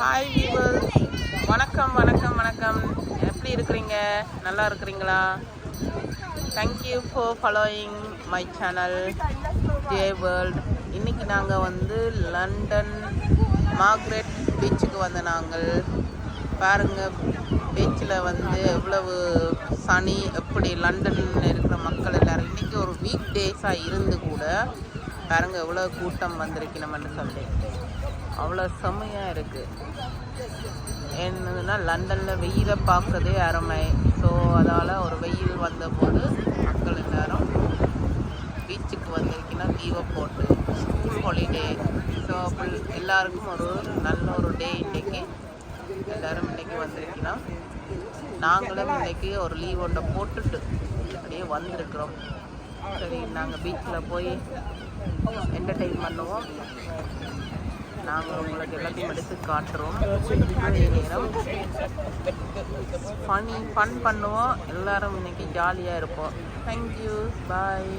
Hi viewer வணக்கம் வணக்கம் வணக்கம். எப்படி இருக்கிறீங்க? நல்லா இருக்கிறீங்களா? Thank you for following my channel J world இன்னைக்கு நாங்கள் வந்து லண்டன் மார்க்ரெட் பீச்சுக்கு வந்த நாங்கள். பாருங்கள் பீச்சில் வந்து எவ்வளவு சனி எப்படி லண்டனில் இருக்கிற மக்கள் எல்லோரும் இன்னைக்கு ஒரு வீக் டேஸாக இருந்து கூட பாருங்க எவ்வளோ கூட்டம் வந்திருக்கு நம்மன்னு சொல்லி. அவ்வளோ செம்மையாக இருக்குது என்னதுன்னா லண்டனில் வெயிலை பார்க்குறதே அருமை. ஸோ அதால் ஒரு வெயில் வந்தபோது மக்கள் எல்லாரும் பீச்சுக்கு வந்திருக்கீங்கன்னா லீவை போட்டு ஸ்கூல் ஹாலிடே ஸோ அப்படி எல்லாருக்கும் ஒரு நல்ல ஒரு டே இன்னைக்கு. எல்லாரும் இன்னைக்கு வந்திருக்கீங்கன்னா நாங்களும் இன்னைக்கு ஒரு லீவ் ஒன்றை போட்டுட்டு அப்படியே வந்திருக்கிறோம். சரி நாங்கள் பீச்சில் போய் என்டர்டெயின் பண்ணுவோம். நாங்கள் உங்களுக்கு எல்லாத்தையும் எடுத்து காட்டுறோம். அதே நேரம் ஃபன் ஃபன் பண்ணுவோம். எல்லாரும் இன்னைக்கு ஜாலியாக இருப்போம். Thank you bye